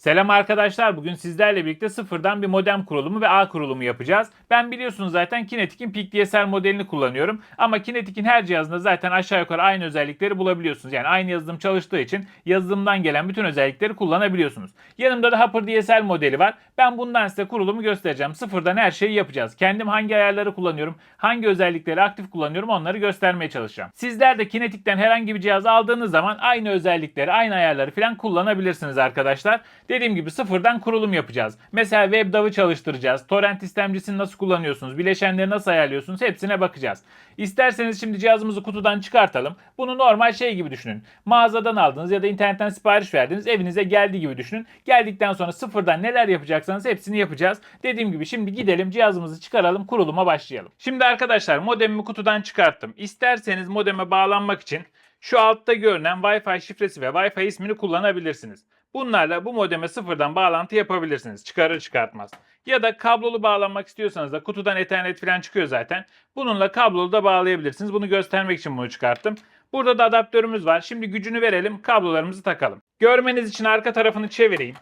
Selam arkadaşlar. Bugün sizlerle birlikte sıfırdan bir modem kurulumu ve ağ kurulumu yapacağız. Ben biliyorsunuz zaten Kinetic'in Peak DSL modelini kullanıyorum. Ama Kinetic'in her cihazında zaten aşağı yukarı aynı özellikleri bulabiliyorsunuz. Yani aynı yazılım çalıştığı için yazılımdan gelen bütün özellikleri kullanabiliyorsunuz. Yanımda da Hopper DSL modeli var. Ben bundan size kurulumu göstereceğim. Sıfırdan her şeyi yapacağız. Kendim hangi ayarları kullanıyorum, hangi özellikleri aktif kullanıyorum onları göstermeye çalışacağım. Sizler de Kinetic'ten herhangi bir cihaz aldığınız zaman aynı özellikleri, aynı ayarları falan kullanabilirsiniz arkadaşlar. Dediğim gibi sıfırdan kurulum yapacağız. Mesela WebDAV'ı çalıştıracağız. Torrent istemcisini nasıl kullanıyorsunuz? Bileşenleri nasıl ayarlıyorsunuz? Hepsine bakacağız. İsterseniz şimdi cihazımızı kutudan çıkartalım. Bunu normal şey gibi düşünün. Mağazadan aldınız ya da internetten sipariş verdiniz. Evinize geldiği gibi düşünün. Geldikten sonra sıfırdan neler yapacaksanız hepsini yapacağız. Dediğim gibi şimdi gidelim cihazımızı çıkaralım kuruluma başlayalım. Şimdi arkadaşlar modemimi kutudan çıkarttım. İsterseniz modeme bağlanmak için şu altta görünen Wi-Fi şifresi ve Wi-Fi ismini kullanabilirsiniz. Bunlarla bu modeme sıfırdan bağlantı yapabilirsiniz. Çıkarır çıkartmaz. Ya da kablolu bağlanmak istiyorsanız da kutudan ethernet falan çıkıyor zaten. Bununla kablolu da bağlayabilirsiniz. Bunu göstermek için bunu çıkarttım. Burada da adaptörümüz var. Şimdi gücünü verelim. Kablolarımızı takalım. Görmeniz için arka tarafını çevireyim.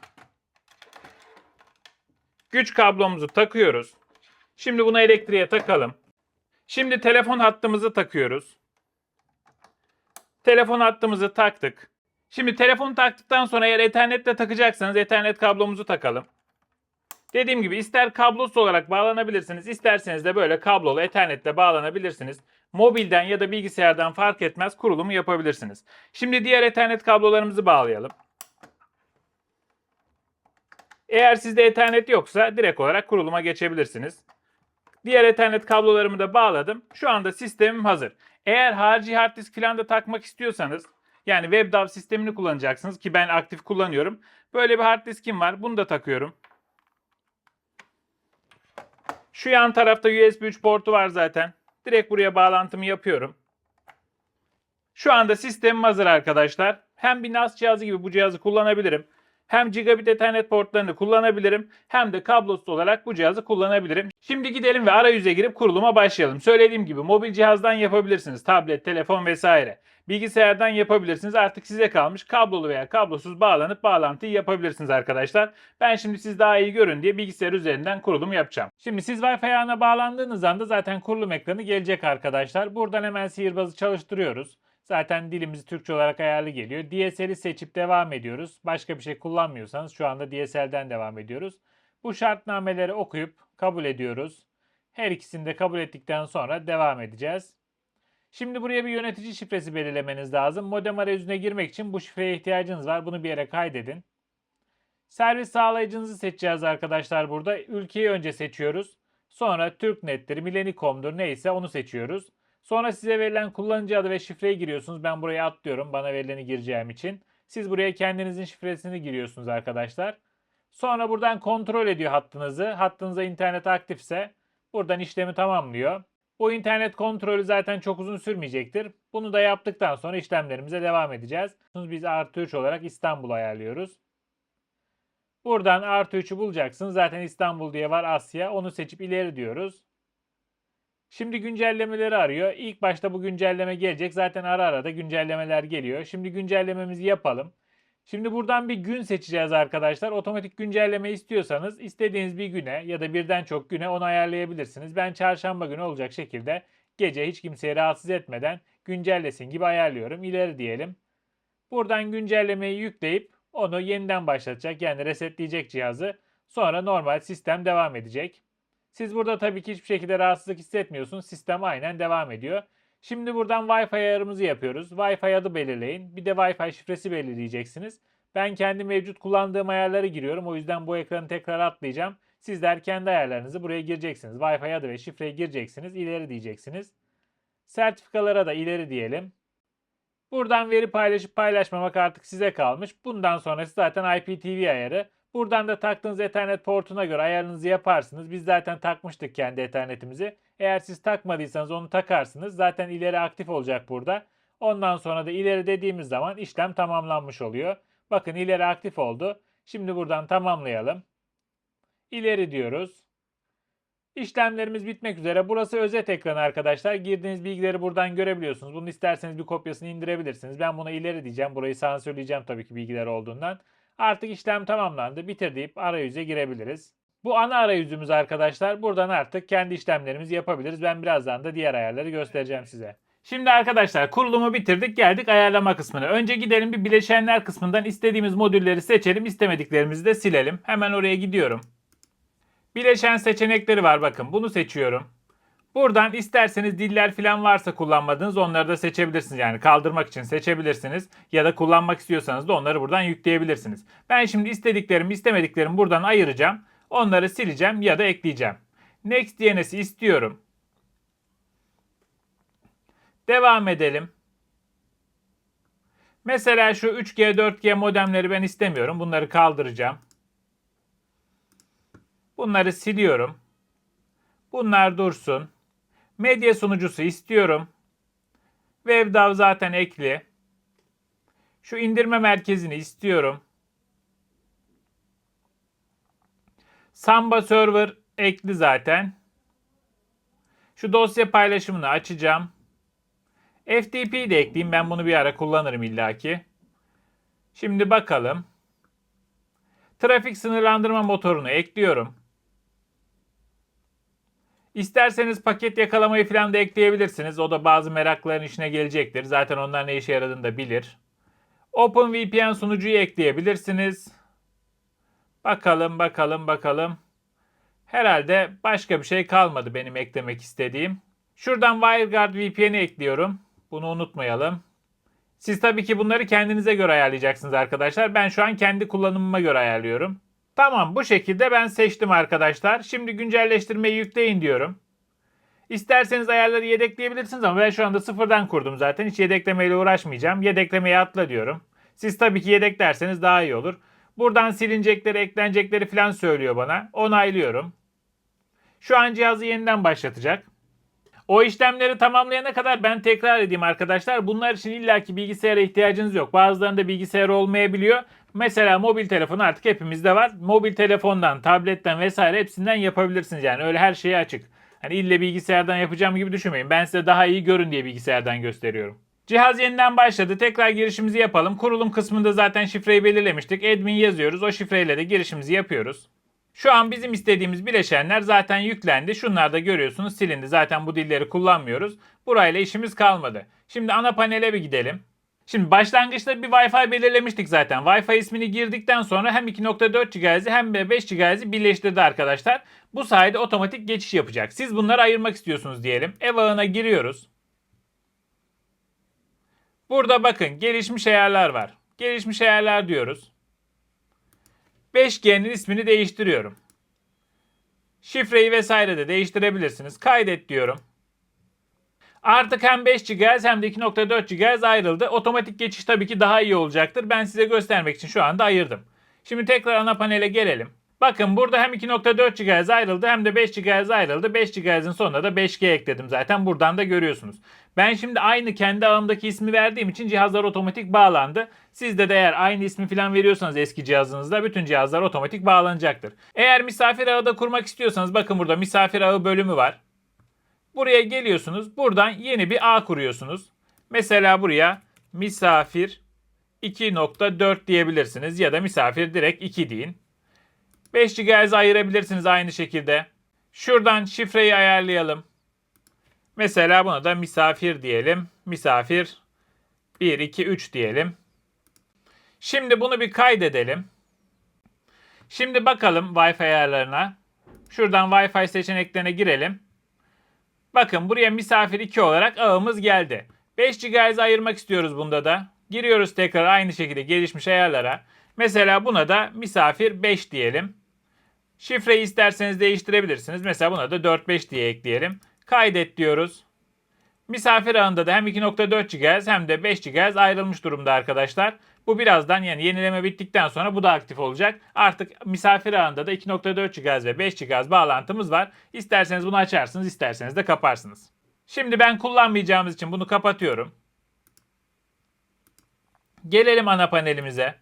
Güç kablomuzu takıyoruz. Şimdi bunu elektriğe takalım. Şimdi telefon hattımızı takıyoruz. Telefon hattımızı taktık. Şimdi telefonu taktıktan sonra eğer ethernetle takacaksanız ethernet kablomuzu takalım. Dediğim gibi ister kablosuz olarak bağlanabilirsiniz, isterseniz de böyle kablolu ethernetle bağlanabilirsiniz. Mobilden ya da bilgisayardan fark etmez kurulumu yapabilirsiniz. Şimdi diğer ethernet kablolarımızı bağlayalım. Eğer sizde ethernet yoksa direkt olarak kuruluma geçebilirsiniz. Diğer ethernet kablolarımı da bağladım. Şu anda sistemim hazır. Eğer harici hard disk falan da takmak istiyorsanız yani WebDAV sistemini kullanacaksınız ki ben aktif kullanıyorum. Böyle bir hard diskim var. Bunu da takıyorum. Şu yan tarafta USB 3 portu var zaten. Direkt buraya bağlantımı yapıyorum. Şu anda sistemim hazır arkadaşlar. Hem bir NAS cihazı gibi bu cihazı kullanabilirim. Hem gigabit ethernet portlarını kullanabilirim. Hem de kablosuz olarak bu cihazı kullanabilirim. Şimdi gidelim ve arayüze girip kuruluma başlayalım. Söylediğim gibi mobil cihazdan yapabilirsiniz. Tablet, telefon vesaire. Bilgisayardan yapabilirsiniz. Artık size kalmış. Kablolu veya kablosuz bağlanıp bağlantıyı yapabilirsiniz arkadaşlar. Ben şimdi siz daha iyi görün diye bilgisayar üzerinden kurulum yapacağım. Şimdi siz Wi-Fi ağına bağlandığınız anda zaten kurulum ekranı gelecek arkadaşlar. Buradan hemen sihirbazı çalıştırıyoruz. Zaten dilimiz Türkçe olarak ayarlı geliyor. DSL'i seçip devam ediyoruz. Başka bir şey kullanmıyorsanız şu anda DSL'den devam ediyoruz. Bu şartnameleri okuyup kabul ediyoruz. Her ikisini de kabul ettikten sonra devam edeceğiz. Şimdi buraya bir yönetici şifresi belirlemeniz lazım. Modem arayüzüne girmek için bu şifreye ihtiyacınız var. Bunu bir yere kaydedin. Servis sağlayıcınızı seçeceğiz arkadaşlar burada. Ülkeyi önce seçiyoruz. Sonra Türknet'tir, Millennicom'dur neyse onu seçiyoruz. Sonra size verilen kullanıcı adı ve şifreyi giriyorsunuz. Ben buraya atlıyorum bana verileni gireceğim için. Siz buraya kendinizin şifresini giriyorsunuz arkadaşlar. Sonra buradan kontrol ediyor hattınızı. Hattınıza internet aktifse buradan işlemi tamamlıyor. Bu internet kontrolü zaten çok uzun sürmeyecektir. Bunu da yaptıktan sonra işlemlerimize devam edeceğiz. Biz artı 3 olarak İstanbul ayarlıyoruz. Buradan artı 3'ü bulacaksınız. Zaten İstanbul diye var Asya. Onu seçip ileri diyoruz. Şimdi güncellemeleri arıyor. İlk başta bu güncelleme gelecek. Zaten ara ara da güncellemeler geliyor. Şimdi güncellememizi yapalım. Şimdi buradan bir gün seçeceğiz arkadaşlar. Otomatik güncelleme istiyorsanız istediğiniz bir güne ya da birden çok güne onu ayarlayabilirsiniz. Ben çarşamba günü olacak şekilde gece hiç kimseyi rahatsız etmeden güncellesin gibi ayarlıyorum. İleri diyelim. Buradan güncellemeyi yükleyip onu yeniden başlatacak yani resetleyecek cihazı. Sonra normal sistem devam edecek. Siz burada tabii ki hiçbir şekilde rahatsızlık hissetmiyorsunuz. Sistem aynen devam ediyor. Şimdi buradan Wi-Fi ayarımızı yapıyoruz. Wi-Fi adı belirleyin. Bir de Wi-Fi şifresi belirleyeceksiniz. Ben kendi mevcut kullandığım ayarları giriyorum. O yüzden bu ekranı tekrar atlayacağım. Sizler kendi ayarlarınızı buraya gireceksiniz. Wi-Fi adı ve şifreyi gireceksiniz. İleri diyeceksiniz. Sertifikalara da ileri diyelim. Buradan veri paylaşıp paylaşmamak artık size kalmış. Bundan sonrası zaten IPTV ayarı. Buradan da taktığınız Ethernet portuna göre ayarınızı yaparsınız. Biz zaten takmıştık kendi Ethernet'imizi. Eğer siz takmadıysanız onu takarsınız. Zaten ileri aktif olacak burada. Ondan sonra da ileri dediğimiz zaman işlem tamamlanmış oluyor. Bakın ileri aktif oldu. Şimdi buradan tamamlayalım. İleri diyoruz. İşlemlerimiz bitmek üzere. Burası özet ekranı arkadaşlar. Girdiğiniz bilgileri buradan görebiliyorsunuz. Bunu isterseniz bir kopyasını indirebilirsiniz. Ben buna ileri diyeceğim. Burayı sansürleyeceğim tabii ki bilgiler olduğundan. Artık işlem tamamlandı. Bitir deyip arayüze girebiliriz. Bu ana arayüzümüz arkadaşlar. Buradan artık kendi işlemlerimizi yapabiliriz. Ben birazdan da diğer ayarları göstereceğim size. Şimdi arkadaşlar kurulumu bitirdik. Geldik ayarlama kısmına. Önce gidelim bir bileşenler kısmından istediğimiz modülleri seçelim. istemediklerimizi de silelim. Hemen oraya gidiyorum. Bileşen seçenekleri var bakın. Bunu seçiyorum. Buradan isterseniz diller falan varsa kullanmadığınız onları da seçebilirsiniz. Yani kaldırmak için seçebilirsiniz. Ya da kullanmak istiyorsanız da onları buradan yükleyebilirsiniz. Ben şimdi istediklerimi istemediklerimi buradan ayıracağım. Onları sileceğim ya da ekleyeceğim. Next DNS'i istiyorum. Devam edelim. Mesela şu 3G 4G modemleri ben istemiyorum. Bunları kaldıracağım. Bunları siliyorum. Bunlar dursun. Medya sunucusu istiyorum. WebDAV zaten ekli. Şu indirme merkezini istiyorum. Samba Server ekli zaten. Şu dosya paylaşımını açacağım. FTP'yi de ekleyeyim. Ben bunu bir ara kullanırım illaki. Şimdi bakalım. Trafik sınırlandırma motorunu ekliyorum. İsterseniz paket yakalamayı falan da ekleyebilirsiniz. O da bazı merakların işine gelecektir. Zaten onlar ne işe yaradığını da bilir. OpenVPN sunucuyu ekleyebilirsiniz. Bakalım, bakalım, bakalım. Herhalde başka bir şey kalmadı benim eklemek istediğim. Şuradan WireGuard VPN'i ekliyorum. Bunu unutmayalım. Siz tabii ki bunları kendinize göre ayarlayacaksınız arkadaşlar. Ben şu an kendi kullanımıma göre ayarlıyorum. Tamam bu şekilde ben seçtim arkadaşlar. Şimdi güncelleştirmeyi yükleyin diyorum. İsterseniz ayarları yedekleyebilirsiniz ama ben şu anda sıfırdan kurdum zaten. Hiç yedeklemeyle uğraşmayacağım. Yedeklemeyi atla diyorum. Siz tabii ki yedeklerseniz daha iyi olur. Buradan silinecekleri, eklenecekleri falan söylüyor bana. Onaylıyorum. Şu an cihazı yeniden başlatacak. O işlemleri tamamlayana kadar ben tekrar edeyim arkadaşlar. Bunlar için illaki bilgisayara ihtiyacınız yok. Bazılarında bilgisayar olmayabiliyor. Mesela mobil telefon artık hepimizde var. Mobil telefondan, tabletten vesaire hepsinden yapabilirsiniz. Yani öyle her şeyi açık. Hani ille bilgisayardan yapacağım gibi düşünmeyin. Ben size daha iyi görün diye bilgisayardan gösteriyorum. Cihaz yeniden başladı. Tekrar girişimizi yapalım. Kurulum kısmında zaten şifreyi belirlemiştik. Admin yazıyoruz. O şifreyle de girişimizi yapıyoruz. Şu an bizim istediğimiz bileşenler zaten yüklendi. Şunlar da görüyorsunuz silindi. Zaten bu dilleri kullanmıyoruz. Burayla işimiz kalmadı. Şimdi ana panele bir gidelim. Şimdi başlangıçta bir Wi-Fi belirlemiştik zaten. Wi-Fi ismini girdikten sonra hem 2.4 GHz'i hem de 5 GHz'i birleştirdi arkadaşlar. Bu sayede otomatik geçiş yapacak. Siz bunları ayırmak istiyorsunuz diyelim. Ev ağına giriyoruz. Burada bakın gelişmiş ayarlar var. Gelişmiş ayarlar diyoruz. 5G'nin ismini değiştiriyorum. Şifreyi vesaire de değiştirebilirsiniz. Kaydet diyorum. Artık hem 5 GHz hem de 2.4 GHz ayrıldı. Otomatik geçiş tabii ki daha iyi olacaktır. Ben size göstermek için şu anda ayırdım. Şimdi tekrar ana panele gelelim. Bakın burada hem 2.4 GHz ayrıldı hem de 5 GHz ayrıldı. 5 GHz'in sonuna da 5G ekledim zaten. Buradan da görüyorsunuz. Ben şimdi aynı kendi ağımdaki ismi verdiğim için cihazlar otomatik bağlandı. Sizde de eğer aynı ismi falan veriyorsanız eski cihazınızda bütün cihazlar otomatik bağlanacaktır. Eğer misafir ağı da kurmak istiyorsanız bakın burada misafir ağı bölümü var. Buraya geliyorsunuz. Buradan yeni bir ağ kuruyorsunuz. Mesela buraya misafir 2.4 diyebilirsiniz ya da misafir direkt 2 deyin. 5 GHz ayırabilirsiniz aynı şekilde. Şuradan şifreyi ayarlayalım. Mesela buna da misafir diyelim. Misafir 1, 2, 3 diyelim. Şimdi bunu bir kaydedelim. Şimdi bakalım Wi-Fi ayarlarına. Şuradan Wi-Fi seçeneklerine girelim. Bakın buraya misafir 2 olarak ağımız geldi. 5 GHz ayırmak istiyoruz bunda da. Giriyoruz tekrar aynı şekilde gelişmiş ayarlara. Mesela buna da misafir 5 diyelim. Şifreyi isterseniz değiştirebilirsiniz. Mesela buna da 4-5 diye ekleyelim. Kaydet diyoruz. Misafir ağında da hem 2.4 GHz hem de 5 GHz ayrılmış durumda arkadaşlar. Bu birazdan yani yenileme bittikten sonra bu da aktif olacak. Artık misafir ağında da 2.4 GHz ve 5 GHz bağlantımız var. İsterseniz bunu açarsınız, isterseniz de kaparsınız. Şimdi ben kullanmayacağımız için bunu kapatıyorum. Gelelim ana panelimize.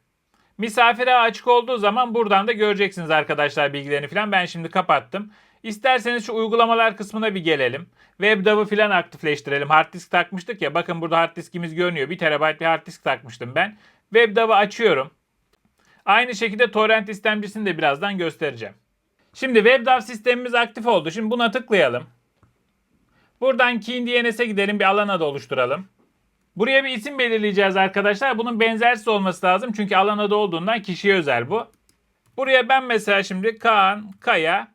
Misafir ağı açık olduğu zaman buradan da göreceksiniz arkadaşlar bilgilerini falan. Ben şimdi kapattım. İsterseniz şu uygulamalar kısmına bir gelelim. WebDAV'ı falan aktifleştirelim. Hard disk takmıştık ya. Bakın burada hard diskimiz görünüyor. 1 TB bir hard disk takmıştım ben. WebDAV'ı açıyorum. Aynı şekilde torrent istemcisini de birazdan göstereceğim. Şimdi WebDAV sistemimiz aktif oldu. Şimdi buna tıklayalım. Buradan Keen DNS'e gidelim bir alan adı oluşturalım. Buraya bir isim belirleyeceğiz arkadaşlar. Bunun benzersiz olması lazım. Çünkü alan adı olduğundan kişiye özel bu. Buraya ben mesela şimdi Kaan Kaya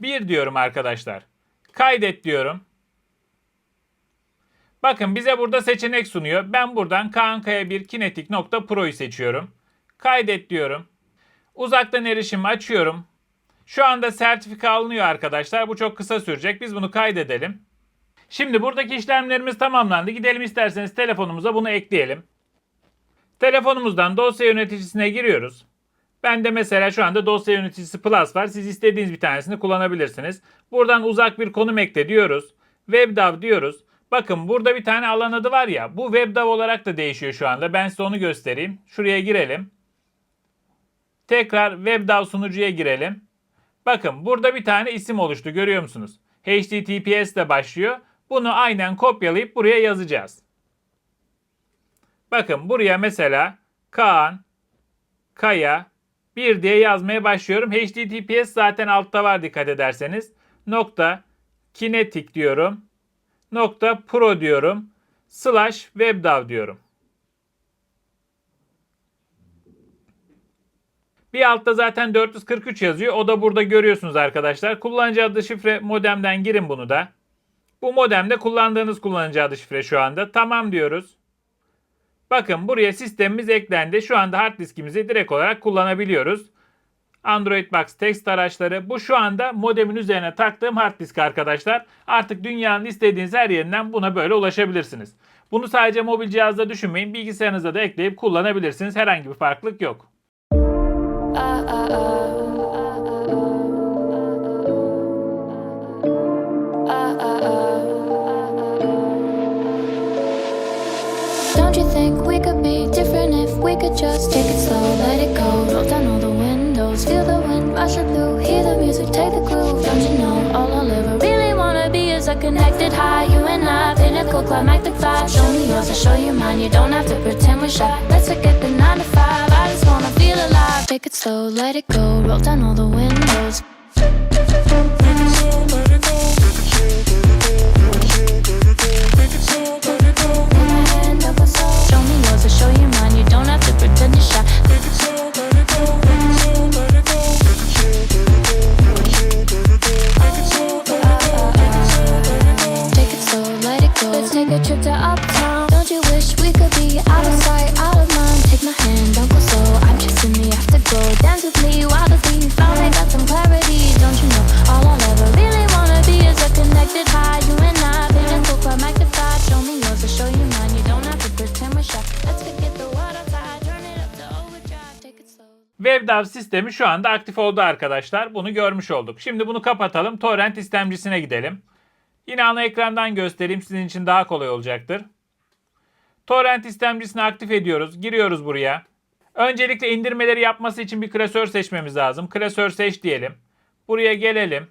1 diyorum arkadaşlar. Kaydet diyorum. Bakın bize burada seçenek sunuyor. Ben buradan Kaan Kaya 1 kinetik.pro'yu seçiyorum. Kaydet diyorum. Uzaktan erişimi açıyorum. Şu anda sertifika alınıyor arkadaşlar. Bu çok kısa sürecek. Biz bunu kaydedelim. Şimdi buradaki işlemlerimiz tamamlandı. Gidelim isterseniz telefonumuza bunu ekleyelim. Telefonumuzdan dosya yöneticisine giriyoruz. Ben de mesela şu anda dosya yöneticisi Plus var. Siz istediğiniz bir tanesini kullanabilirsiniz. Buradan uzak bir konum ekle diyoruz. WebDAV diyoruz. Bakın burada bir tane alan adı var ya. Bu WebDAV olarak da değişiyor şu anda. Ben size onu göstereyim. Şuraya girelim. Tekrar WebDAV sunucuya girelim. Bakın burada bir tane isim oluştu görüyor musunuz? HTTPS ile başlıyor. Bunu aynen kopyalayıp buraya yazacağız. Bakın buraya mesela Kaan Kaya 1 diye yazmaya başlıyorum. HTTPS zaten altta var dikkat ederseniz. Nokta kinetik diyorum. Nokta pro diyorum. Slash webdav diyorum. Bir altta zaten 443 yazıyor. O da burada görüyorsunuz arkadaşlar. Kullanıcı adı şifre modemden girin bunu da. Bu modemde kullandığınız kullanıcı adı şifre şu anda. Tamam diyoruz. Bakın buraya sistemimiz eklendi. Şu anda hard diskimizi direkt olarak kullanabiliyoruz. Android Box text araçları. Bu şu anda modemin üzerine taktığım hard disk arkadaşlar. Artık dünyanın istediğiniz her yerinden buna böyle ulaşabilirsiniz. Bunu sadece mobil cihazda düşünmeyin. Bilgisayarınıza da ekleyip kullanabilirsiniz. Herhangi bir farklılık yok. Don't you think we could be different if we could just take it slow, let it go, roll down all the feel the wind rushing through, hear the music, take the groove. Don't you know all I'll ever really wanna be is a connected high, you and I, pinnacle climactic vibe. Show me yours, I'll show you mine. You don't have to pretend we're shy. Let's forget the nine to five. I just wanna feel alive. Take it slow, let it go, roll down all the windows. WebDAV sistemi şu anda aktif oldu arkadaşlar. Bunu görmüş olduk. Şimdi bunu kapatalım. Torrent istemcisine gidelim. Yine ana ekrandan göstereyim. Sizin için daha kolay olacaktır. Torrent istemcisini aktif ediyoruz. Giriyoruz buraya. Öncelikle indirmeleri yapması için bir klasör seçmemiz lazım. Klasör seç diyelim. Buraya gelelim.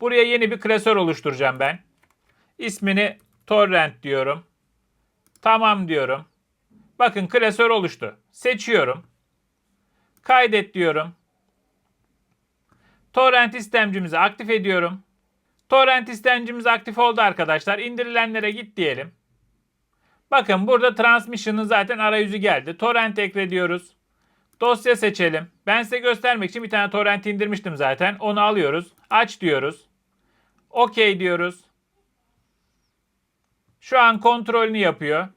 Buraya yeni bir klasör oluşturacağım ben. İsmini torrent diyorum. Tamam diyorum. Bakın klasör oluştu. Seçiyorum. Kaydet diyorum. Torrent istemcimizi aktif ediyorum. Torrent istemcimiz aktif oldu arkadaşlar. İndirilenlere git diyelim. Bakın burada transmission'ın zaten arayüzü geldi. Torrent ekle diyoruz. Dosya seçelim. Ben size göstermek için bir tane torrent indirmiştim zaten. Onu alıyoruz. Aç diyoruz. OK diyoruz. Şu an kontrolünü yapıyor.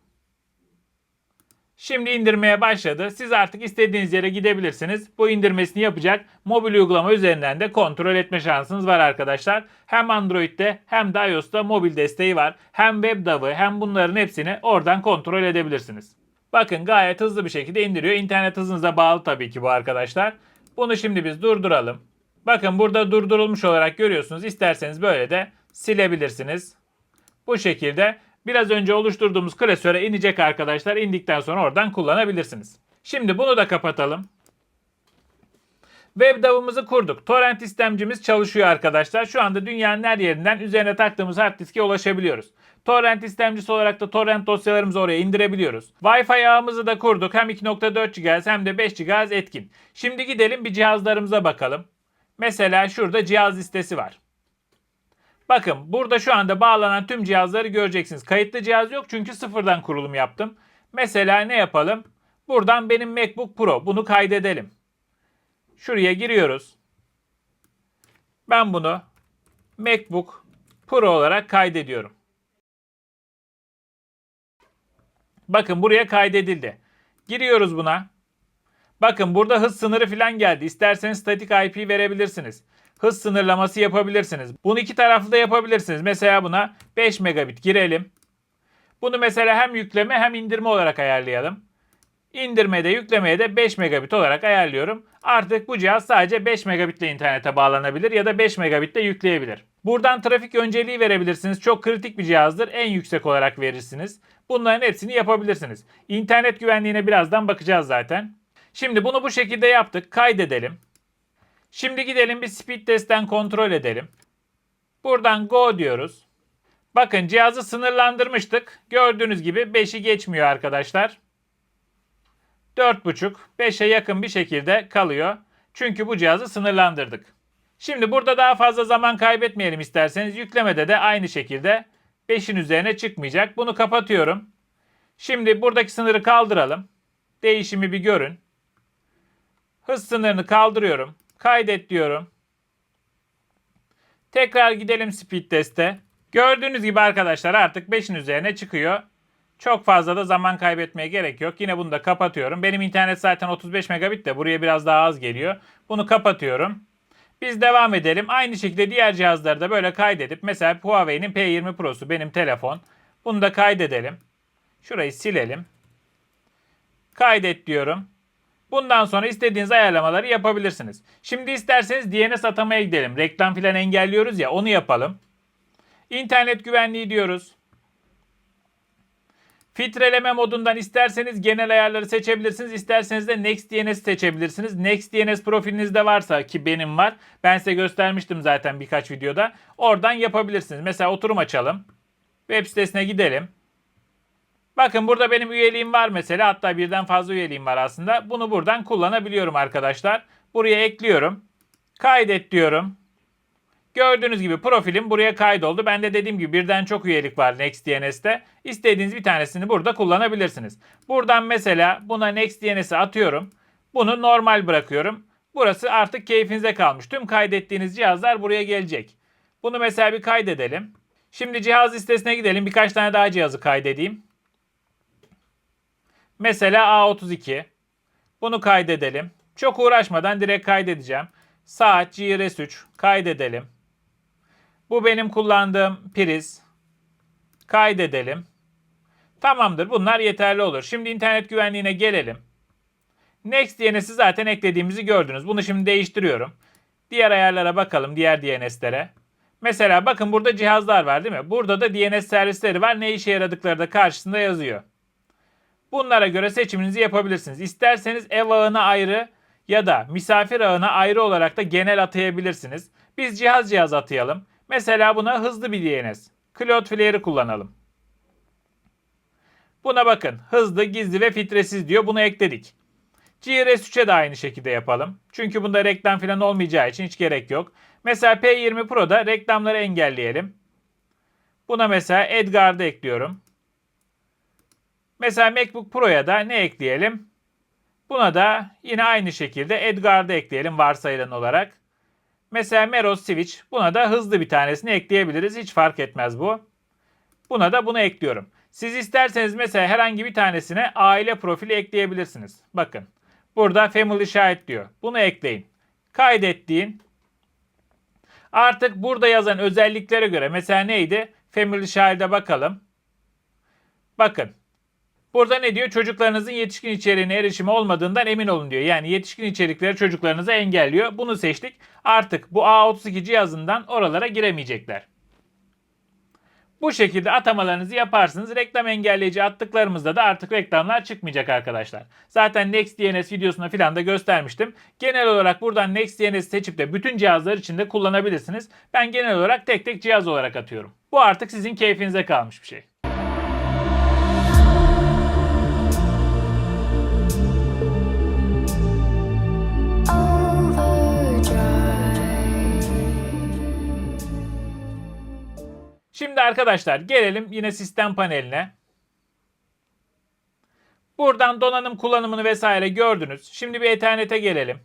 Şimdi indirmeye başladı. Siz artık istediğiniz yere gidebilirsiniz. Bu indirmesini yapacak. Mobil uygulama üzerinden de kontrol etme şansınız var arkadaşlar. Hem Android'de hem de iOS'ta mobil desteği var. Hem WebDAV'ı hem bunların hepsini oradan kontrol edebilirsiniz. Bakın gayet hızlı bir şekilde indiriyor. İnternet hızınıza bağlı tabii ki bu arkadaşlar. Bunu şimdi biz durduralım. Bakın burada durdurulmuş olarak görüyorsunuz. İsterseniz böyle de silebilirsiniz. Bu şekilde biraz önce oluşturduğumuz klasöre inecek arkadaşlar. İndikten sonra oradan kullanabilirsiniz. Şimdi bunu da kapatalım. Web DAW'ımızı kurduk. Torrent istemcimiz çalışıyor arkadaşlar. Şu anda dünyanın her yerinden üzerine taktığımız hard diske ulaşabiliyoruz. Torrent istemcisi olarak da torrent dosyalarımızı oraya indirebiliyoruz. Wi-Fi ağımızı da kurduk. Hem 2.4 GHz hem de 5 GHz etkin. Şimdi gidelim bir cihazlarımıza bakalım. Mesela şurada cihaz listesi var. Bakın burada şu anda bağlanan tüm cihazları göreceksiniz. Kayıtlı cihaz yok çünkü sıfırdan kurulum yaptım. Mesela ne yapalım? Buradan benim MacBook Pro. Bunu kaydedelim. Şuraya giriyoruz. Ben bunu MacBook Pro olarak kaydediyorum. Bakın buraya kaydedildi. Giriyoruz buna. Bakın burada hız sınırı falan geldi. İsterseniz statik IP verebilirsiniz. Hız sınırlaması yapabilirsiniz. Bunu iki taraflı da yapabilirsiniz. Mesela buna 5 megabit girelim. Bunu mesela hem yükleme hem indirme olarak ayarlayalım. İndirmede yüklemeye de 5 megabit olarak ayarlıyorum. Artık bu cihaz sadece 5 megabitle internete bağlanabilir ya da 5 megabitle yükleyebilir. Buradan trafik önceliği verebilirsiniz. Çok kritik bir cihazdır. En yüksek olarak verirsiniz. Bunların hepsini yapabilirsiniz. İnternet güvenliğine birazdan bakacağız zaten. Şimdi bunu bu şekilde yaptık. Kaydedelim. Şimdi gidelim bir speed testten kontrol edelim. Buradan go diyoruz. Bakın cihazı sınırlandırmıştık. Gördüğünüz gibi 5'i geçmiyor arkadaşlar. 4.5 5'e yakın bir şekilde kalıyor. Çünkü bu cihazı sınırlandırdık. Şimdi burada daha fazla zaman kaybetmeyelim isterseniz. Yüklemede de aynı şekilde 5'in üzerine çıkmayacak. Bunu kapatıyorum. Şimdi buradaki sınırı kaldıralım. Değişimi bir görün. Hız sınırını kaldırıyorum. Kaydet diyorum. Tekrar gidelim speed teste. Gördüğünüz gibi arkadaşlar artık 5'in üzerine çıkıyor. Çok fazla da zaman kaybetmeye gerek yok. Yine bunu da kapatıyorum. Benim internet zaten 35 megabit de buraya biraz daha az geliyor. Bunu kapatıyorum. Biz devam edelim. Aynı şekilde diğer cihazları da böyle kaydedip mesela Huawei'nin P20 Pro'su benim telefon. Bunu da kaydedelim. Şurayı silelim. Kaydet diyorum. Bundan sonra istediğiniz ayarlamaları yapabilirsiniz. Şimdi isterseniz DNS atamaya gidelim. Reklam filan engelliyoruz ya onu yapalım. İnternet güvenliği diyoruz. Filtreleme modundan isterseniz genel ayarları seçebilirsiniz. İsterseniz de Next DNS seçebilirsiniz. Next DNS profilinizde varsa ki benim var. Ben size göstermiştim zaten birkaç videoda. Oradan yapabilirsiniz. Mesela oturum açalım. Web sitesine gidelim. Bakın burada benim üyeliğim var mesela. Hatta birden fazla üyeliğim var aslında. Bunu buradan kullanabiliyorum arkadaşlar. Buraya ekliyorum. Kaydet diyorum. Gördüğünüz gibi profilim buraya kaydoldu. Ben de dediğim gibi birden çok üyelik var NextDNS'te. İstediğiniz bir tanesini burada kullanabilirsiniz. Buradan mesela buna NextDNS'i atıyorum. Bunu normal bırakıyorum. Burası artık keyfinize kalmış. Tüm kaydettiğiniz cihazlar buraya gelecek. Bunu mesela bir kaydedelim. Şimdi cihaz listesine gidelim. Birkaç tane daha cihazı kaydedeyim. Mesela A32. Bunu kaydedelim. Çok uğraşmadan direkt kaydedeceğim. Saat GRS3 kaydedelim. Bu benim kullandığım priz. Kaydedelim. Tamamdır. Bunlar yeterli olur. Şimdi internet güvenliğine gelelim. Next DNS'i zaten eklediğimizi gördünüz. Bunu şimdi değiştiriyorum. Diğer ayarlara bakalım. Diğer DNS'lere. Mesela bakın burada cihazlar var değil mi? Burada da DNS servisleri var. Ne işe yaradıkları da karşısında yazıyor. Bunlara göre seçiminizi yapabilirsiniz. İsterseniz ev ağına ayrı ya da misafir ağına ayrı olarak da genel atayabilirsiniz. Biz cihaz cihaz atayalım. Mesela buna hızlı bir DNS. Cloudflare'ı kullanalım. Buna bakın. Hızlı, gizli ve filtresiz diyor. Bunu ekledik. GRS3'e de aynı şekilde yapalım. Çünkü bunda reklam falan olmayacağı için hiç gerek yok. Mesela P20 Pro'da reklamları engelleyelim. Buna mesela Edgar'da ekliyorum. Mesela MacBook Pro'ya da ne ekleyelim? Buna da yine aynı şekilde Edgar'da ekleyelim varsayılan olarak. Mesela Meros Switch. Buna da hızlı bir tanesini ekleyebiliriz. Hiç fark etmez bu. Buna da bunu ekliyorum. Siz isterseniz mesela herhangi bir tanesine aile profili ekleyebilirsiniz. Bakın. Burada Family Shahit diyor. Bunu ekleyin. Kaydettiğin. Artık burada yazan özelliklere göre mesela neydi? Family Shahid'e bakalım. Bakın. Burada ne diyor? Çocuklarınızın yetişkin içeriğine erişimi olmadığından emin olun diyor. Yani yetişkin içerikleri çocuklarınıza engelliyor. Bunu seçtik. Artık bu A32 cihazından oralara giremeyecekler. Bu şekilde atamalarınızı yaparsınız. Reklam engelleyici attıklarımızda da artık reklamlar çıkmayacak arkadaşlar. Zaten NextDNS videosunda filan da göstermiştim. Genel olarak buradan NextDNS seçip de bütün cihazlar için de kullanabilirsiniz. Ben genel olarak tek tek cihaz olarak atıyorum. Bu artık sizin keyfinize kalmış bir şey. Şimdi arkadaşlar gelelim yine sistem paneline. Buradan donanım kullanımını vesaire gördünüz. Şimdi bir Ethernet'e gelelim.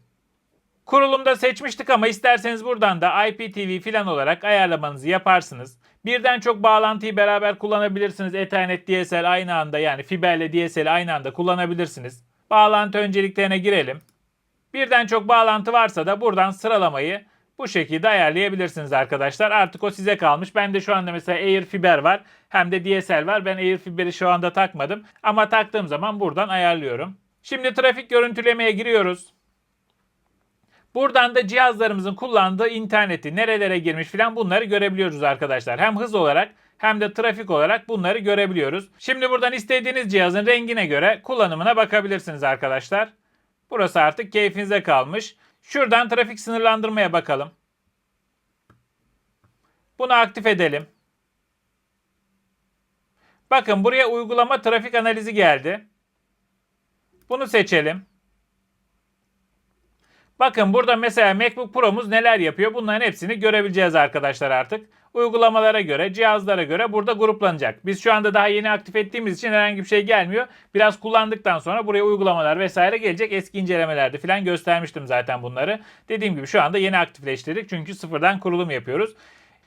Kurulumda seçmiştik ama isterseniz buradan da IPTV filan olarak ayarlamanızı yaparsınız. Birden çok bağlantıyı beraber kullanabilirsiniz. Ethernet, DSL aynı anda yani fiberle DSL aynı anda kullanabilirsiniz. Bağlantı önceliklerine girelim. Birden çok bağlantı varsa da buradan sıralamayı bu şekilde ayarlayabilirsiniz arkadaşlar. Artık o size kalmış. Ben de şu anda mesela Air Fiber var. Hem de DSL var. Ben Air Fiber'i şu anda takmadım. Ama taktığım zaman buradan ayarlıyorum. Şimdi trafik görüntülemeye giriyoruz. Buradan da cihazlarımızın kullandığı interneti nerelere girmiş filan bunları görebiliyoruz arkadaşlar. Hem hız olarak hem de trafik olarak bunları görebiliyoruz. Şimdi buradan istediğiniz cihazın rengine göre kullanımına bakabilirsiniz arkadaşlar. Burası artık keyfinize kalmış. Şuradan trafik sınırlandırmaya bakalım. Bunu aktif edelim. Bakın buraya uygulama trafik analizi geldi. Bunu seçelim. Bakın burada mesela MacBook Pro'muz neler yapıyor bunların hepsini görebileceğiz arkadaşlar artık. Uygulamalara göre, cihazlara göre burada gruplanacak. Biz şu anda daha yeni aktif ettiğimiz için herhangi bir şey gelmiyor. Biraz kullandıktan sonra buraya uygulamalar vesaire gelecek. Eski incelemelerde falan göstermiştim zaten bunları. Dediğim gibi şu anda yeni aktifleştirdik çünkü sıfırdan kurulum yapıyoruz.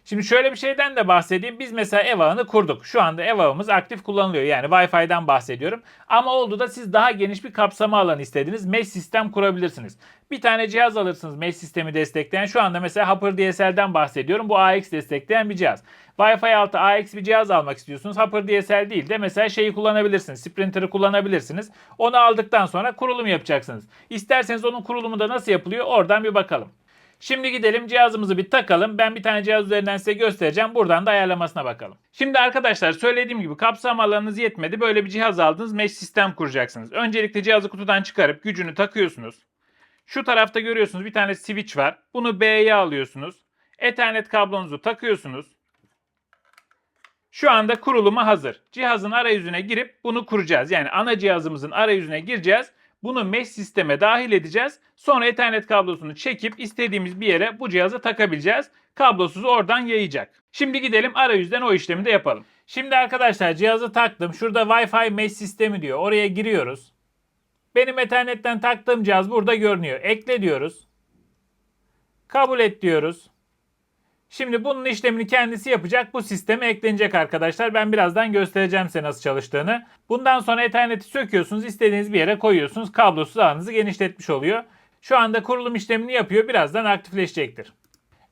Şimdi şöyle bir şeyden de bahsedeyim. Biz mesela ev ağını kurduk. Şu anda ev ağımız aktif kullanılıyor. Yani Wi-Fi'den bahsediyorum. Ama oldu da siz daha geniş bir kapsama alanı istediniz. Mesh sistem kurabilirsiniz. Bir tane cihaz alırsınız mesh sistemi destekleyen. Şu anda mesela Hopper DSL'den bahsediyorum. Bu AX destekleyen bir cihaz. Wi-Fi altı AX bir cihaz almak istiyorsunuz. Hopper DSL değil de mesela şeyi kullanabilirsiniz. Sprinter'ı kullanabilirsiniz. Onu aldıktan sonra kurulum yapacaksınız. İsterseniz onun kurulumu da nasıl yapılıyor oradan bir bakalım. Şimdi gidelim cihazımızı bir takalım. Ben bir tane cihaz üzerinden size göstereceğim. Buradan da ayarlamasına bakalım. Şimdi arkadaşlar söylediğim gibi kapsam alanınız yetmedi. Böyle bir cihaz aldınız. Mesh sistem kuracaksınız. Öncelikle cihazı kutudan çıkarıp gücünü takıyorsunuz. Şu tarafta görüyorsunuz bir tane switch var. Bunu B'ye alıyorsunuz. Ethernet kablonuzu takıyorsunuz. Şu anda kuruluma hazır. Cihazın arayüzüne girip bunu kuracağız. Yani ana cihazımızın arayüzüne gireceğiz. Bunu mesh sisteme dahil edeceğiz. Sonra Ethernet kablosunu çekip istediğimiz bir yere bu cihazı takabileceğiz. Kablosuz oradan yayacak. Şimdi gidelim arayüzden o işlemi de yapalım. Şimdi arkadaşlar cihazı taktım. Şurada Wi-Fi mesh sistemi diyor. Oraya giriyoruz. Benim Ethernet'ten taktığım cihaz burada görünüyor. Ekle diyoruz. Kabul et diyoruz. Şimdi bunun işlemini kendisi yapacak. Bu sisteme eklenecek arkadaşlar. Ben birazdan göstereceğim size nasıl çalıştığını. Bundan sonra Ethernet'i söküyorsunuz. istediğiniz bir yere koyuyorsunuz. Kablosuz ağınızı genişletmiş oluyor. Şu anda kurulum işlemini yapıyor. Birazdan aktifleşecektir.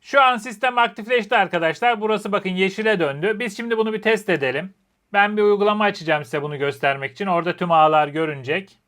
Şu an sistem aktifleşti arkadaşlar. Burası bakın yeşile döndü. Biz şimdi bunu bir test edelim. Ben bir uygulama açacağım size bunu göstermek için. Orada tüm ağlar görünecek.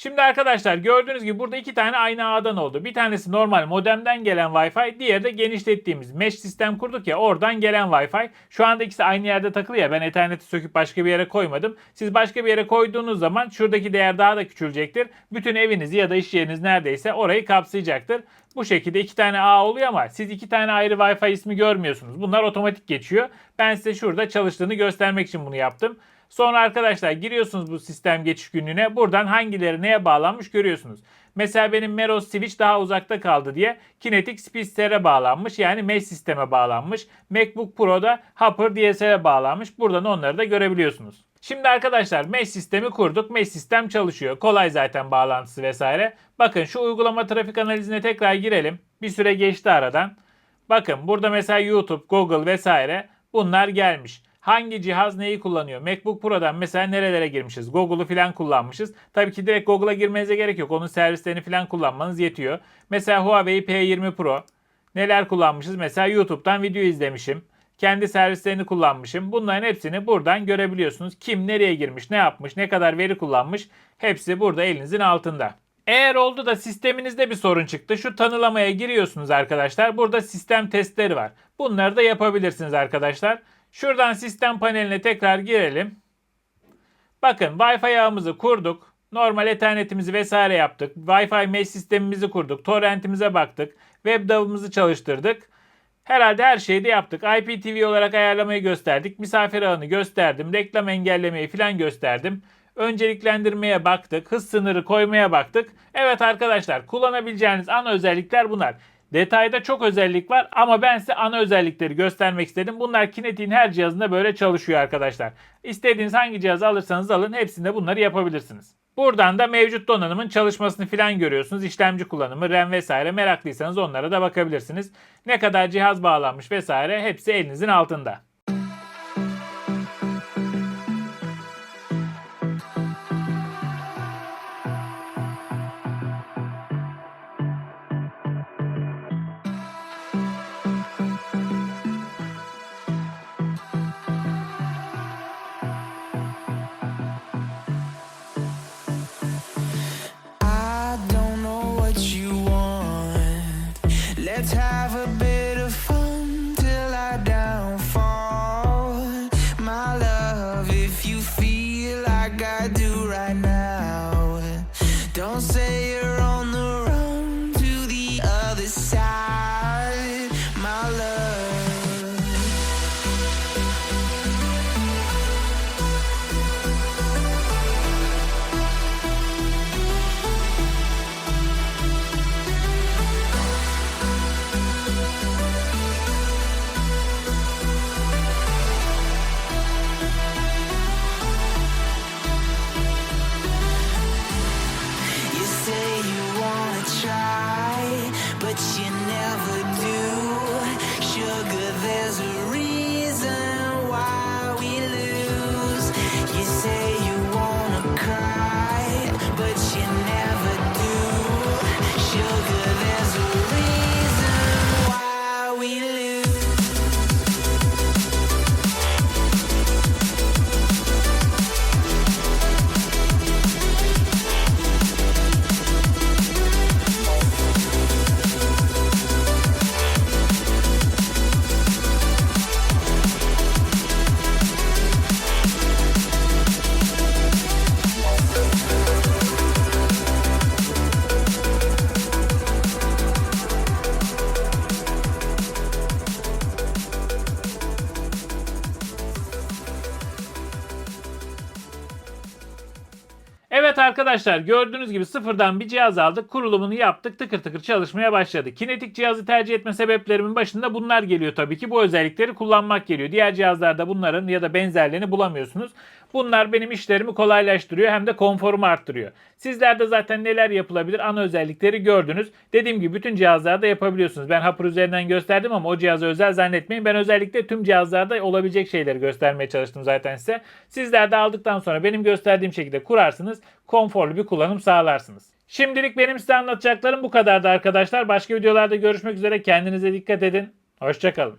Şimdi arkadaşlar gördüğünüz gibi burada iki tane aynı ağdan oldu. Bir tanesi normal modemden gelen Wi-Fi, diğeri de genişlettiğimiz mesh sistem kurduk ya oradan gelen Wi-Fi. Şu anda ikisi aynı yerde takılı ya ben Ethernet'i söküp başka bir yere koymadım. Siz başka bir yere koyduğunuz zaman şuradaki değer daha da küçülecektir. Bütün evinizi ya da iş yeriniz neredeyse orayı kapsayacaktır. Bu şekilde iki tane ağ oluyor ama siz iki tane ayrı Wi-Fi ismi görmüyorsunuz. Bunlar otomatik geçiyor. Ben size şurada çalıştığını göstermek için bunu yaptım. Sonra arkadaşlar giriyorsunuz bu sistem geçiş günlüğüne. Buradan hangileri neye bağlanmış görüyorsunuz. Mesela benim Meros Switch daha uzakta kaldı diye Kinetic Speedster'e bağlanmış. Yani mesh sisteme bağlanmış. MacBook Pro'da Hopper DSL'e bağlanmış. Buradan onları da görebiliyorsunuz. Şimdi arkadaşlar mesh sistemi kurduk. Mesh sistem çalışıyor. Kolay zaten bağlantısı vesaire. Bakın şu uygulama trafik analizine tekrar girelim. Bir süre geçti aradan. Bakın burada mesela YouTube, Google vesaire bunlar gelmiş. Hangi cihaz neyi kullanıyor? MacBook Pro'dan mesela nerelere girmişiz? Google'u falan kullanmışız. Tabii ki direkt Google'a girmenize gerek yok. Onun servislerini falan kullanmanız yetiyor. Mesela Huawei P20 Pro. Neler kullanmışız? Mesela YouTube'dan video izlemişim. Kendi servislerini kullanmışım. Bunların hepsini buradan görebiliyorsunuz. Kim nereye girmiş, ne yapmış, ne kadar veri kullanmış. Hepsi burada elinizin altında. Eğer oldu da sisteminizde bir sorun çıktı. Şu tanılamaya giriyorsunuz arkadaşlar. Burada sistem testleri var. Bunları da yapabilirsiniz arkadaşlar. Şuradan sistem paneline tekrar girelim. Bakın Wi-Fi ağımızı kurduk. Normal ethernetimizi vesaire yaptık. Wi-Fi mesh sistemimizi kurduk. Torrentimize baktık. WebDAV'ımızı çalıştırdık. Herhalde her şeyi de yaptık. IPTV olarak ayarlamayı gösterdik. Misafir ağını gösterdim. Reklam engellemeyi falan gösterdim. Önceliklendirmeye baktık. Hız sınırı koymaya baktık. Evet arkadaşlar kullanabileceğiniz ana özellikler bunlar. Detayda çok özellik var ama ben size ana özellikleri göstermek istedim. Bunlar Kinetic'in her cihazında böyle çalışıyor arkadaşlar. İstediğiniz hangi cihazı alırsanız alın hepsinde bunları yapabilirsiniz. Buradan da mevcut donanımın çalışmasını filan görüyorsunuz. İşlemci kullanımı, RAM vesaire meraklıysanız onlara da bakabilirsiniz. Ne kadar cihaz bağlanmış vesaire hepsi elinizin altında. Arkadaşlar gördüğünüz gibi sıfırdan bir cihaz aldık. Kurulumunu yaptık. Tıkır tıkır çalışmaya başladı. Kinetik cihazı tercih etme sebeplerimin başında bunlar geliyor tabii ki. Bu özellikleri kullanmak geliyor. Diğer cihazlarda bunların ya da benzerlerini bulamıyorsunuz. Bunlar benim işlerimi kolaylaştırıyor hem de konforumu arttırıyor. Sizler de zaten neler yapılabilir ana özellikleri gördünüz. Dediğim gibi bütün cihazlarda yapabiliyorsunuz. Ben Hapır üzerinden gösterdim ama o cihazı özel zannetmeyin. Ben özellikle tüm cihazlarda olabilecek şeyleri göstermeye çalıştım zaten size. Sizler de aldıktan sonra benim gösterdiğim şekilde kurarsınız. Konforlu bir kullanım sağlarsınız. Şimdilik benim size anlatacaklarım bu kadardı arkadaşlar. Başka videolarda görüşmek üzere. Kendinize dikkat edin. Hoşçakalın.